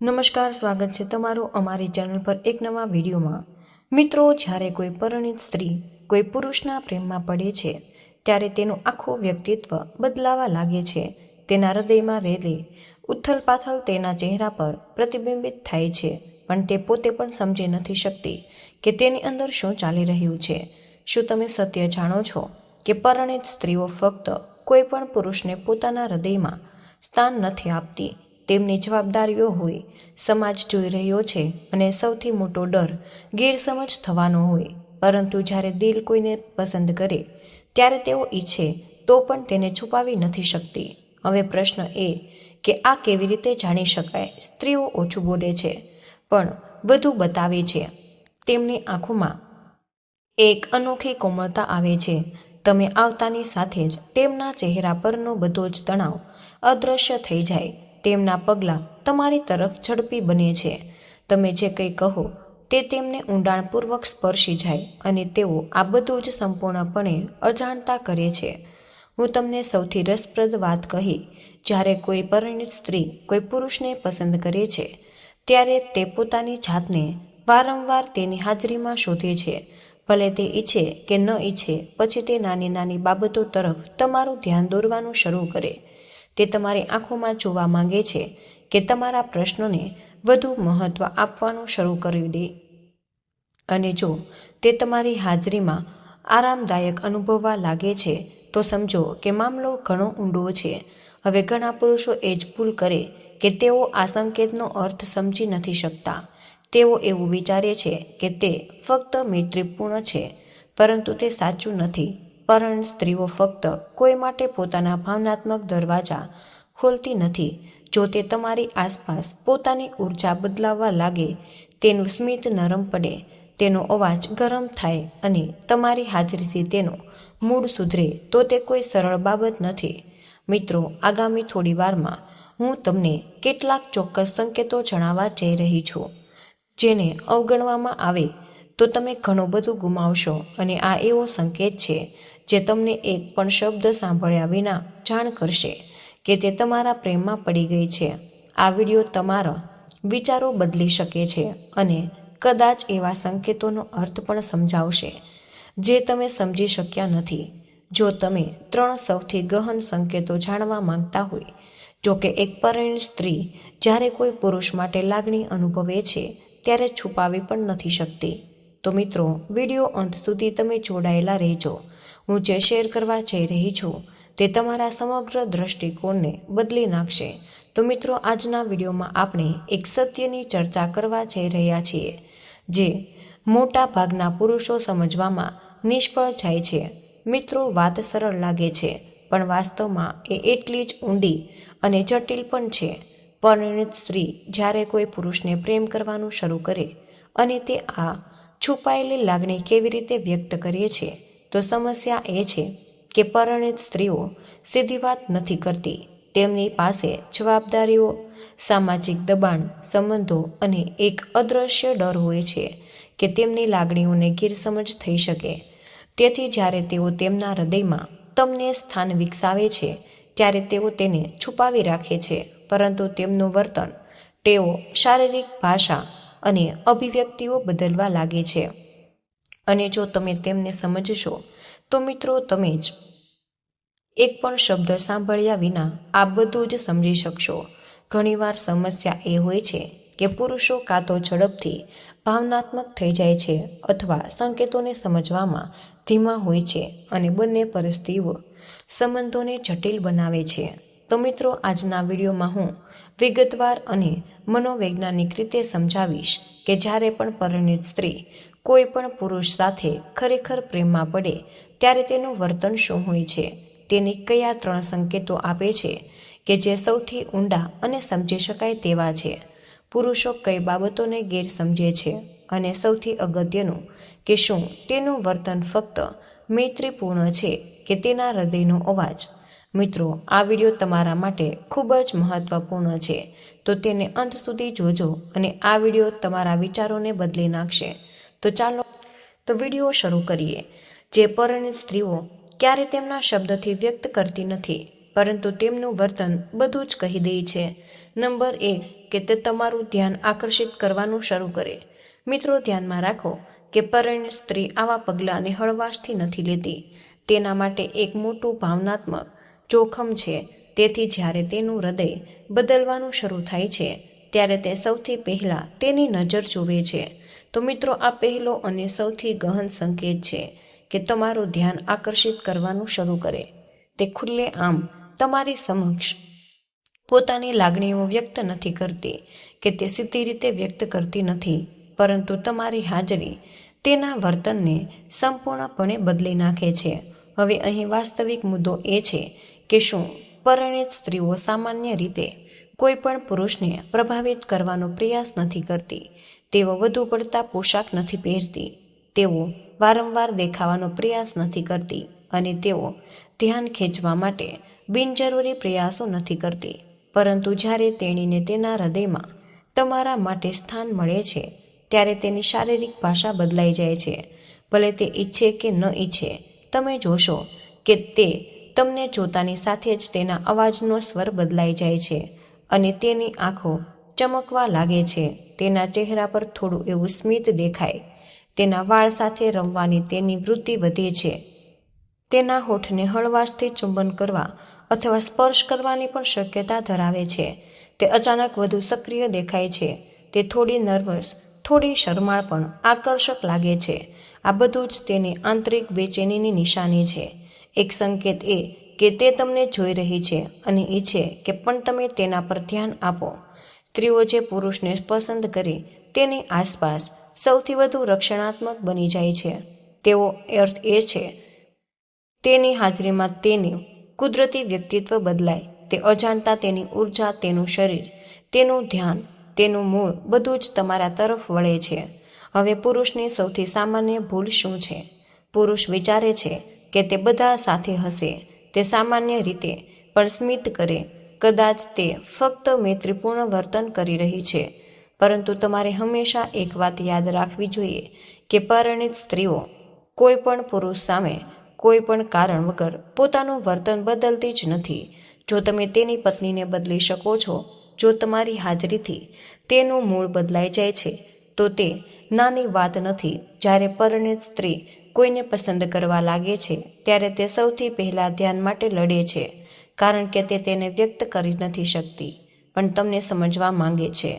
નમસ્કાર, સ્વાગત છે તમારું અમારી ચેનલ પર એક નવા વિડીયોમાં. મિત્રો, જ્યારે કોઈ પરણિત સ્ત્રી કોઈ પુરુષના પ્રેમમાં પડે છે, ત્યારે તેનું આખું વ્યક્તિત્વ બદલાવા લાગે છે. તેના હૃદયમાં રહેલી ઉથલ પાથલ તેના ચહેરા પર પ્રતિબિંબિત થાય છે, પણ તે પોતે પણ સમજી નથી શકતી કે તેની અંદર શું ચાલી રહ્યું છે. શું તમે સત્ય જાણો છો કે પરણિત સ્ત્રીઓ ફક્ત કોઈ પણ પુરુષને પોતાના હૃદયમાં સ્થાન નથી આપતી? તેમની જવાબદારીઓ હોય, સમાજ જોઈ રહ્યો છે અને સૌથી મોટો ડર ગેરસમજ થવાનો હોય. પરંતુ જ્યારે દિલ કોઈને પસંદ કરે, ત્યારે તેઓ ઈચ્છે તો પણ તેને છુપાવી નથી શકતી. હવે પ્રશ્ન એ કે આ કેવી રીતે જાણી શકાય? સ્ત્રીઓ ઓછું બોલે છે, પણ વધુ બતાવે છે. તેમની આંખોમાં એક અનોખી કોમળતા આવે છે. તમે આવતાની સાથે જ તેમના ચહેરા પરનો બધો જ તણાવ અદૃશ્ય થઈ જાય. તેમના પગલાં તમારી તરફ ઝડપી બને છે. તમે જે કંઈ કહો, તે તેમને ઊંડાણપૂર્વક સ્પર્શી જાય અને તેઓ આ બધું જ સંપૂર્ણપણે અજાણતા કરે છે. હું તમને સૌથી રસપ્રદ વાત કહી, જ્યારે કોઈ પરિણિત સ્ત્રી કોઈ પુરુષને પસંદ કરે છે, ત્યારે તે પોતાની જાતને વારંવાર તેની હાજરીમાં શોધે છે. ભલે તે ઈચ્છે કે ન ઈચ્છે, પછી તે નાની નાની બાબતો તરફ તમારું ધ્યાન દોરવાનું શરૂ કરે. તે તમારી આંખોમાં જોવા માંગે છે કે તમારા પ્રશ્નોને વધુ મહત્ત્વ આપવાનું શરૂ કરી દે. અને જો તે તમારી હાજરીમાં આરામદાયક અનુભવવા લાગે છે, તો સમજો કે મામલો ઘણો ઊંડો છે. હવે ઘણા પુરુષો એ જ ભૂલ કરે કે તેઓ આ સંકેતનો અર્થ સમજી નથી શકતા. તેઓ એવું વિચારે છે કે તે ફક્ત મૈત્રીપૂર્ણ છે, પરંતુ તે સાચું નથી. પણ સ્ત્રીઓ ફક્ત કોઈ માટે પોતાના ભાવનાત્મક દરવાજા ખોલતી નથી. જો તે તમારી આસપાસ પોતાની ઊર્જા બદલાવવા લાગે, તેનું સ્મિત નરમ પડે, તેનો અવાજ ગરમ થાય અને તમારી હાજરીથી તેનો મૂડ સુધરે, તો તે કોઈ સરળ બાબત નથી. મિત્રો, આગામી થોડી વારમાં હું તમને કેટલાક ચોક્કસ સંકેતો જણાવવા જઈ રહી છું. જેને અવગણવામાં આવે, તો તમે ઘણું બધું ગુમાવશો અને આ એવો સંકેત છે જે તમને એક પણ શબ્દ સાંભળ્યા વિના જાણ કરશે કે તે તમારા પ્રેમમાં પડી ગઈ છે. આ વીડિયો તમારા વિચારો બદલી શકે છે અને કદાચ એવા સંકેતોનો અર્થ પણ સમજાવશે જે તમે સમજી શક્યા નથી. જો તમે ત્રણ સૌથી ગહન સંકેતો જાણવા માંગતા હોય, જો કે એક પરિણીત સ્ત્રી જ્યારે કોઈ પુરુષ માટે લાગણી અનુભવે છે, ત્યારે છુપાવી પણ નથી શકતી. તો મિત્રો, વીડિયો અંત સુધી તમે જોડાયેલા રહેજો. હું જે શેર કરવા જઈ રહી છું તે તમારા સમગ્ર દ્રષ્ટિકોણને બદલી નાખશે. તો મિત્રો, આજના વિડીયોમાં આપણે એક સત્યની ચર્ચા કરવા જઈ રહ્યા છીએ, જે મોટા ભાગના પુરુષો સમજવામાં નિષ્ફળ જાય છે. મિત્રો, વાત સરળ લાગે છે, પણ વાસ્તવમાં એ એટલી જ ઊંડી અને જટિલ પણ છે. પરિણિત સ્ત્રી જ્યારે કોઈ પુરુષને પ્રેમ કરવાનું શરૂ કરે અને તે આ છુપાયેલી લાગણી કેવી રીતે વ્યક્ત કરીએ છે તો સમસ્યા એ છે કે પરણિત સ્ત્રીઓ સીધી વાત નથી કરતી. તેમની પાસે જવાબદારીઓ, સામાજિક દબાણ, સંબંધો અને એક અદૃશ્ય ડર હોય છે કે તેમની લાગણીઓને ગેરસમજ થઈ શકે. તેથી જ્યારે તેઓ તેમના હૃદયમાં તમને સ્થાન વિકસાવે છે, ત્યારે તેઓ તેને છુપાવી રાખે છે, પરંતુ તેમનું વર્તન તેઓ શારીરિક ભાષા અને અભિવ્યક્તિઓ બદલવા લાગે છે. અને જો તમે તેમને સમજશો, તો મિત્રો તમે જ એક પણ શબ્દ સાંભળ્યા વિના આ બધું જ સમજી શકશો. ઘણીવાર સમસ્યા એ હોય છે કે પુરુષો કાં તો ઝડપથી ભાવનાત્મક થઈ જાય છે અથવા સંકેતોને સમજવામાં ધીમા હોય છે અને બંને પરિસ્થિતિઓ સંબંધોને જટિલ બનાવે છે. તો મિત્રો, આજના વિડીયોમાં હું વિગતવાર અને મનોવૈજ્ઞાનિક રીતે સમજાવીશ કે જ્યારે પણ પરિણિત સ્ત્રી કોઈ પણ પુરુષ સાથે ખરેખર પ્રેમમાં પડે, ત્યારે તેનું વર્તન શું હોય છે? તેની કયા ત્રણ સંકેતો આપે છે કે જે સૌથી ઊંડા અને સમજી શકાય તેવા છે? પુરુષો કઈ બાબતોને ગેરસમજે છે અને સૌથી અગત્યનું કે શું તેનું વર્તન ફક્ત મૈત્રીપૂર્ણ છે કે તેના હૃદયનો અવાજ? મિત્રો, આ વીડિયો તમારા માટે ખૂબ જ મહત્વપૂર્ણ છે. તો તેને અંત સુધી જોજો અને આ વીડિયો તમારા વિચારોને બદલી નાખશે. તો ચાલો તો વીડિયો શરૂ કરીએ. જે પરિણિત સ્ત્રીઓ ક્યારે તેમના શબ્દથી વ્યક્ત કરતી નથી, પરંતુ તેમનું વર્તન બધું જ કહી દે છે. નંબર એક, કે તે તમારું ધ્યાન આકર્ષિત કરવાનું શરૂ કરે. મિત્રો, ધ્યાનમાં રાખો કે પરિણીત સ્ત્રી આવા પગલાંને હળવાશથી નથી લેતી. તેના માટે એક મોટું ભાવનાત્મક જોખમ છે. તેથી જ્યારે તેનું હૃદય બદલવાનું શરૂ થાય છે, ત્યારે તે સૌથી પહેલાં તેની નજર જુએ છે. તો મિત્રો, આ પહેલો અને સૌથી ગહન સંકેત છે કે તમારું ધ્યાન આકર્ષિત કરવાનું શરૂ કરે. તે ખુલ્લે આમ, તમારી સમક્ષ. પોતાની લાગણીઓ વ્યક્ત નથી કરતી કે તે સીધી રીતે વ્યક્ત કરતી નથી, પરંતુ તમારી હાજરી તેના વર્તનને સંપૂર્ણપણે બદલી નાખે છે. હવે અહીં વાસ્તવિક મુદ્દો એ છે કે શું પરણિત સ્ત્રીઓ સામાન્ય રીતે કોઈ પણ પુરુષને પ્રભાવિત કરવાનો પ્રયાસ નથી કરતી. તેઓ વધુ પડતા પોશાક નથી પહેરતી. તેઓ વારંવાર દેખાવાનો પ્રયાસ નથી કરતી અને તેઓ ધ્યાન ખેંચવા માટે બિનજરૂરી પ્રયાસો નથી કરતી. પરંતુ જ્યારે તેણીને તેના હૃદયમાં તમારા માટે સ્થાન મળે છે, ત્યારે તેની શારીરિક ભાષા બદલાઈ જાય છે. ભલે તે ઈચ્છે કે ન ઈચ્છે, તમે જોશો કે તે તમને જોતાની સાથે જ તેના અવાજનો સ્વર બદલાઈ જાય છે અને તેની આંખો ચમકવા લાગે છે. તેના ચહેરા પર થોડું એવું સ્મિત દેખાય. તેના વાળ સાથે રમવાની તેની વૃત્તિ વધે છે. તેના હોઠને હળવાશથી ચુંબન કરવા અથવા સ્પર્શ કરવાની પણ શક્યતા ધરાવે છે. તે અચાનક વધુ સક્રિય દેખાય છે. તે થોડી નર્વસ, થોડી શરમાળ પણ આકર્ષક લાગે છે. આ બધું જ તેની આંતરિક બેચેનીની નિશાની છે. એક સંકેત એ કે તે તમને જોઈ રહી છે અને ઈચ્છે કે પણ તમે તેના પર ધ્યાન આપો. સ્ત્રીઓ જે પુરુષને પસંદ કરે તેની આસપાસ સૌથી વધુ રક્ષણાત્મક બની જાય છે. તેવો અર્થ એ છે, તેની હાજરીમાં તેનું કુદરતી વ્યક્તિત્વ બદલાય, તે અજાણતા તેની ઊર્જા, તેનું શરીર, તેનું ધ્યાન, તેનું મૂળ બધું જ તમારા તરફ વળે છે. હવે પુરુષની સૌથી સામાન્ય ભૂલ શું છે? પુરુષ વિચારે છે કે તે બધા સાથે હશે, તે સામાન્ય રીતે પણ સ્મિત કરે કદાચ તે ફક્ત મૈત્રીપૂર્ણ વર્તન કરી રહી છે. પરંતુ તમારે હંમેશા એક વાત યાદ રાખવી જોઈએ કે પરિણિત સ્ત્રીઓ કોઈ પણ પુરુષ સામે કોઈ પણ કારણ વગર પોતાનું વર્તન બદલતી જ નથી. જો તમે તેની પત્નીને બદલી શકો છો, જો તમારી હાજરીથી તેનું મૂળ બદલાઈ જાય છે, તો તે નાની વાત નથી. જ્યારે પરણિત સ્ત્રી કોઈને પસંદ કરવા લાગે છે, ત્યારે તે સૌથી પહેલાં ધ્યાન માટે લડે છે. કારણ કે તે તેને વ્યક્ત કરી નથી શકતી. પણ તમને સમજવા માંગે છે.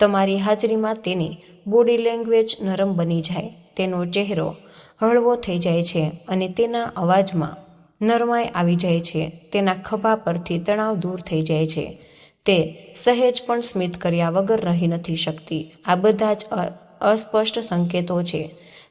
તમારી હાજરીમાં તેની બોડી લેંગ્વેજ નરમ બની જાય. તેનો ચહેરો હળવો થઈ જાય છે અને તેના અવાજમાં નરમાઈ આવી જાય છે. તેના ખભા પરથી તણાવ દૂર થઈ જાય છે. તે સહેજ પણ સ્મિત કર્યા વગર રહી નથી શકતી. આ બધા જ અસ્પષ્ટ સંકેતો છે.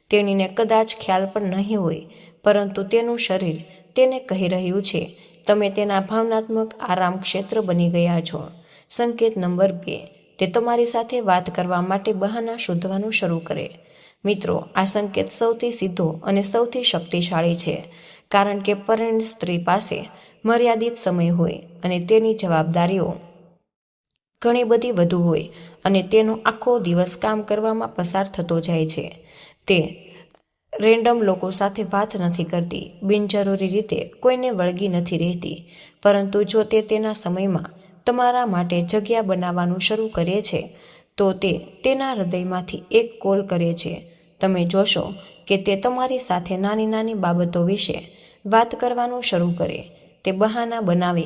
તેણીને કદાચ ખ્યાલ પણ નહીં હોય, પરંતુ તેનું શરીર તેને કહી રહ્યું છે. તમે તેના ભાવનાત્મક આરામ ક્ષેત્ર બની ગયા છો. સંકેત નંબર બે, તે તમારી સાથે વાત કરવા માટે બહાના શોધવાનું શરૂ કરે. મિત્રો, આ સંકેત સૌથી સીધો અને સૌથી શક્તિશાળી છે, કારણ કે પરિણ સ્ત્રી પાસે મર્યાદિત સમય હોય અને તેની જવાબદારીઓ ઘણી બધી વધુ હોય અને તેનો આખો દિવસ કામ કરવામાં પસાર થતો જાય છે. તે રેન્ડમ લોકો સાથે વાત નથી કરતી. બિનજરૂરી રીતે કોઈને વળગી નથી રહેતી. પરંતુ જો તે તેના સમયમાં તમારા માટે જગ્યા બનાવવાનું શરૂ કરે છે, તો તે તેના હૃદયમાંથી એક કોલ કરે છે. તમે જોશો કે તે તમારી સાથે નાની નાની બાબતો વિશે વાત કરવાનું શરૂ કરે. તે બહાના બનાવે,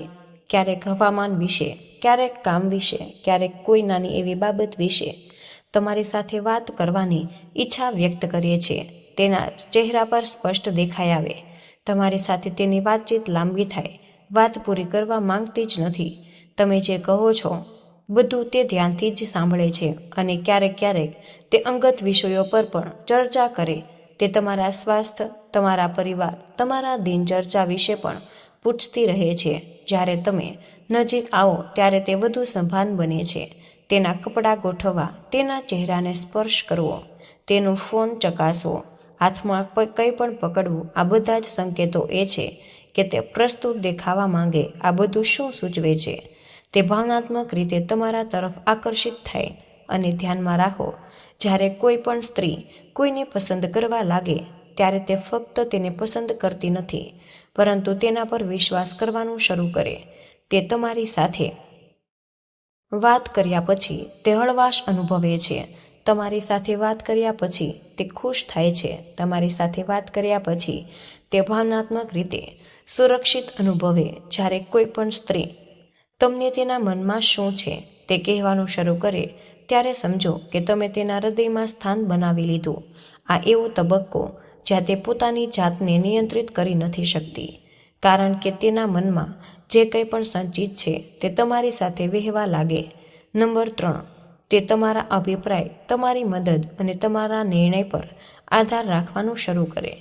ક્યારેક હવામાન વિશે, ક્યારેક કામ વિશે, ક્યારેક કોઈ નાની એવી બાબત વિશે તમારી સાથે વાત કરવાની ઈચ્છા વ્યક્ત કરે છે. તેના ચહેરા પર સ્પષ્ટ દેખાઈ આવે. તમારી સાથે તેની વાતચીત લાંબી થાય. વાત પૂરી કરવા માંગતી જ નથી. તમે જે કહો છો, બધું તે ધ્યાનથી જ સાંભળે છે અને ક્યારેક ક્યારેક તે અંગત વિષયો પર પણ ચર્ચા કરે. તે તમારા સ્વાસ્થ્ય, તમારા પરિવાર, તમારા દિનચર્ચા વિશે પણ પૂછતી રહે છે. જ્યારે તમે નજીક આવો, ત્યારે તે વધુ સંભાન બને છે. તેના કપડાં ગોઠવવા, તેના ચહેરાને સ્પર્શ કરવો, તેનો ફોન ચકાસવો હાથમાં કંઈ પણ પકડવું, આ બધા જ સંકેતો એ છે કે તે પ્રસ્તુત દેખાવા માંગે, આ બધું શું સૂચવે છે? તે ભાવનાત્મક રીતે તમારા તરફ આકર્ષિત થાય અને ધ્યાનમાં રાખો. જ્યારે કોઈ પણ સ્ત્રી કોઈને પસંદ કરવા લાગે, ત્યારે તે ફક્ત તેને પસંદ કરતી નથી, પરંતુ તેના પર વિશ્વાસ કરવાનું શરૂ કરે. તે તમારી સાથે વાત કર્યા પછી તે હળવાશ અનુભવે છે. તમારી સાથે વાત કર્યા પછી તે ખુશ થાય છે. તમારી સાથે વાત કર્યા પછી તે ભાવનાત્મક રીતે સુરક્ષિત અનુભવે જ્યારે કોઈ પણ સ્ત્રી તમને તેના મનમાં શું છે તે કહેવાનું શરૂ કરે ત્યારે સમજો કે તમે તેના હૃદયમાં સ્થાન બનાવી લીધું. આ એવો તબક્કો જ્યાં તે પોતાની જાતને નિયંત્રિત કરી નથી શકતી. કારણ કે તેના મનમાં જે કંઈ પણ સંચિત છે તે તમારી સાથે વહેવા લાગે. નંબર ત્રણ. તે તમારા અભિપ્રાય, તમારી મદદ અને તમારા નિર્ણય પર આધાર રાખવાનું શરૂ કરે.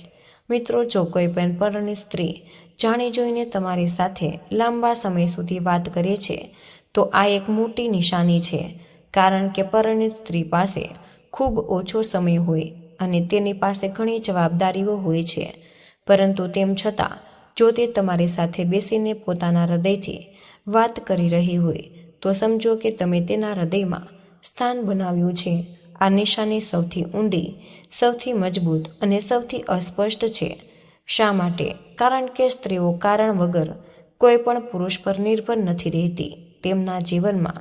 મિત્રો, જો કોઈ પણ પરણિત સ્ત્રી જાણી જોઈને તમારી સાથે લાંબા સમય સુધી વાત કરે છે, તો આ એક મોટી નિશાની છે, કારણ કે પરણિત સ્ત્રી પાસે ખૂબ ઓછો સમય હોય અને તેની પાસે ઘણી જવાબદારીઓ હોય છે. પરંતુ તેમ છતાં, જો તે તમારી સાથે બેસીને પોતાના હૃદયથી વાત કરી રહી હોય, તો સમજો કે તમે તેના હૃદયમાં સ્થાન બનાવ્યું છે. આ નિશાની સૌથી ઊંડી, સૌથી મજબૂત અને સૌથી અસ્પષ્ટ છે. શા માટે? કારણ કે સ્ત્રીઓ કારણ વગર કોઈ પણ પુરુષ પર નિર્ભર નથી રહેતી. તેમના જીવનમાં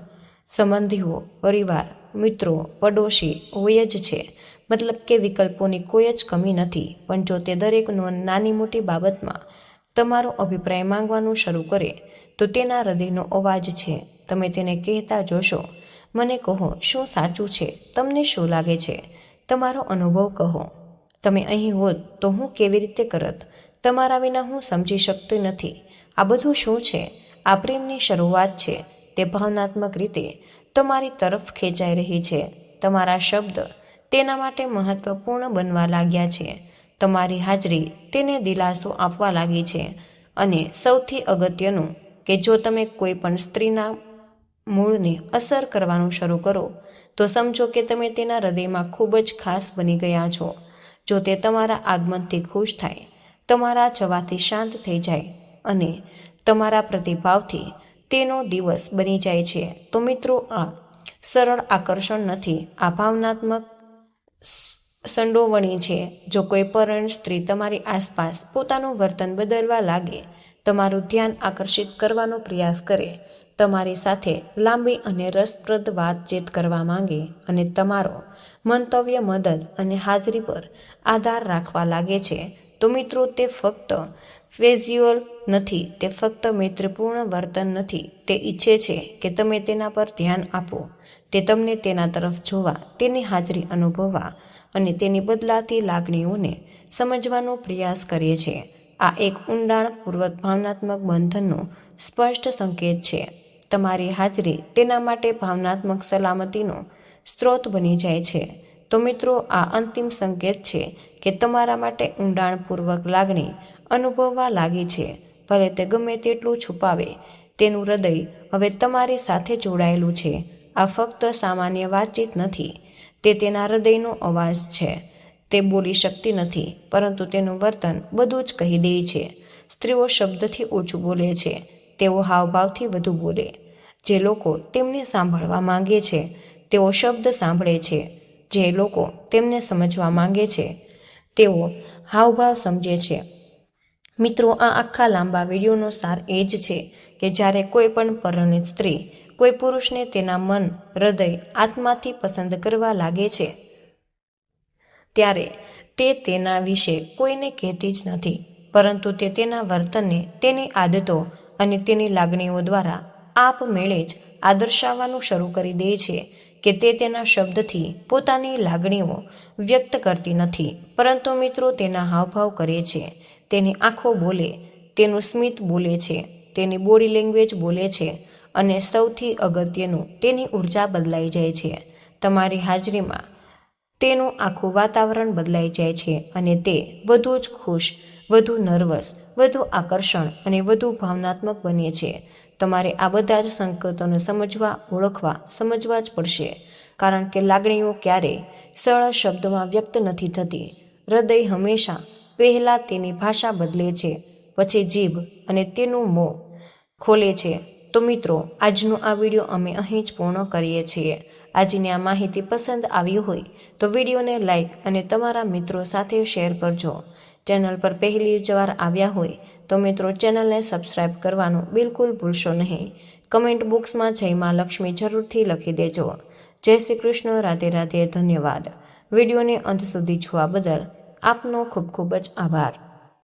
સંબંધીઓ, પરિવાર, મિત્રો, પડોશી હોય જ છે. મતલબ કે વિકલ્પોની કોઈ જ કમી નથી. પણ જો તે દરેક નાની મોટી બાબતમાં તમારો અભિપ્રાય માંગવાનું શરૂ કરે, તો તેના હૃદયનો અવાજ છે. તમે તેને કહેતા જોશો મને કહો, શું સાચું છે? તમને શું લાગે છે? તમારો અનુભવ કહો. તમે અહીં હોત તો હું કેવી રીતે કરત? તમારા વિના હું સમજી શકતી નથી. આ બધું શું છે? આ પ્રેમની શરૂઆત છે. તે ભાવનાત્મક રીતે તમારી તરફ ખેંચાઈ રહી છે. તમારા શબ્દ તેના માટે મહત્વપૂર્ણ બનવા લાગ્યા છે. તમારી હાજરી તેને દિલાસો આપવા લાગી છે. અને સૌથી અગત્યનું કે જો તમે કોઈ પણ સ્ત્રીના મૂળને અસર કરવાનું શરૂ કરો. તો સમજો કે તમે તેના હૃદયમાં ખૂબ જ ખાસ બની ગયા છો. જો તે તમારા આગમનથી ખુશ થાય, તમારા જવાથી શાંત થઈ જાય અને તમારા પ્રતિભાવથી તેનો દિવસ બની જાય છે. તો મિત્રો, આ સરળ આકર્ષણ નથી. આ ભાવનાત્મક સંડોવણી છે. જો કોઈ પરણ સ્ત્રી તમારી આસપાસ પોતાનું વર્તન બદલવા લાગે, તમારું ધ્યાન આકર્ષિત કરવાનો પ્રયાસ કરે તમારી સાથે લાંબી અને રસપ્રદ વાતચીત કરવા માંગે અને તમારો મંતવ્ય મદદ અને હાજરી પર આધાર રાખવા લાગે છે, તો મિત્રો તે ફક્ત ફેઝ્યુઅલ નથી, તે ફક્ત મૈત્રીપૂર્ણ વર્તન નથી. તે ઈચ્છે છે કે તમે તેના પર ધ્યાન આપો. તે તમને તેના તરફ જોવા, તેની હાજરી અનુભવવા અને તેની બદલાતી લાગણીઓને સમજવાનો પ્રયાસ કરીએ છે. આ એક ઊંડાણપૂર્વક ભાવનાત્મક બંધનનો સ્પષ્ટ સંકેત છે. તમારી હાજરી તેના માટે ભાવનાત્મક સલામતીનો સ્ત્રોત બની જાય છે. તો મિત્રો, આ અંતિમ સંકેત છે કે તમારા માટે ઊંડાણપૂર્વક લાગણી અનુભવવા લાગી છે. ભલે તે ગમે તેટલું છુપાવે, તેનું હૃદય હવે તમારી સાથે જોડાયેલું છે. આ ફક્ત સામાન્ય વાતચીત નથી, તે તેના હૃદયનો અવાજ છે. તે બોલી શકતી નથી, પરંતુ તેનું વર્તન બધું જ કહી દે છે. સ્ત્રીઓ શબ્દથી ઓછું બોલે છે. તેઓ હાવભાવથી વધુ બોલે. જે લોકો તેમને સાંભળવા માંગે છે, તેઓ શબ્દ સાંભળે છે. જે લોકો તેમને સમજવા માંગે છે, તેઓ હાવભાવ સમજે છે. મિત્રો, આ આખા લાંબા વિડીયોનો સાર એ જ છે કે જ્યારે કોઈ પણ પરણિત સ્ત્રી કોઈ પુરુષને તેના મન, હૃદય, આત્માથી પસંદ કરવા લાગે છે, ત્યારે તે તેના વિશે કોઈને કહેતી જ નથી. પરંતુ તે તેના વર્તનને, તેની આદતો અને તેની લાગણીઓ દ્વારા આપમેળે જ આ દર્શાવવાનું શરૂ કરી દે છે કે તે તેના શબ્દથી પોતાની લાગણીઓ વ્યક્ત કરતી નથી. પરંતુ મિત્રો, તેના હાવભાવ કરે છે. તેની આંખો બોલે, તેનું સ્મિત બોલે છે, તેની બોડી લેંગ્વેજ બોલે છે અને સૌથી અગત્યનું, તેની ઊર્જા બદલાઈ જાય છે. તમારી હાજરીમાં તેનું આખું વાતાવરણ બદલાઈ જાય છે અને તે વધુ જ ખુશ, વધુ નર્વસ વધુ આકર્ષણ અને વધુ ભાવનાત્મક બને છે તમારે આ બધા જ સંકેતોને સમજવા, ઓળખવા, સમજવા જ પડશે. કારણ કે લાગણીઓ ક્યારેય સરળ શબ્દમાં વ્યક્ત નથી થતી. હૃદય હંમેશા પહેલાં તેની ભાષા બદલે છે, પછી જીભ અને તેનું મોં ખોલે છે. તો મિત્રો, આજનો આ વીડિયો અમે અહીં જ પૂર્ણ કરીએ છીએ. આજની આ માહિતી પસંદ આવી હોય તો વિડીયોને લાઇક અને તમારા મિત્રો સાથે શેર કરજો. ચેનલ પર પહેલી જ વાર આવ્યા હોય તો મિત્રો ચેનલને સબસ્ક્રાઈબ કરવાનું બિલકુલ ભૂલશો નહીં. કમેન્ટ બોક્સમાં જય માં લક્ષ્મી જરૂરથી લખી દેજો. જય શ્રી કૃષ્ણ, રાધે રાધે, ધન્યવાદ. વિડીયોને અંત સુધી જોવા બદલ આપનો ખૂબ ખૂબ જ આભાર.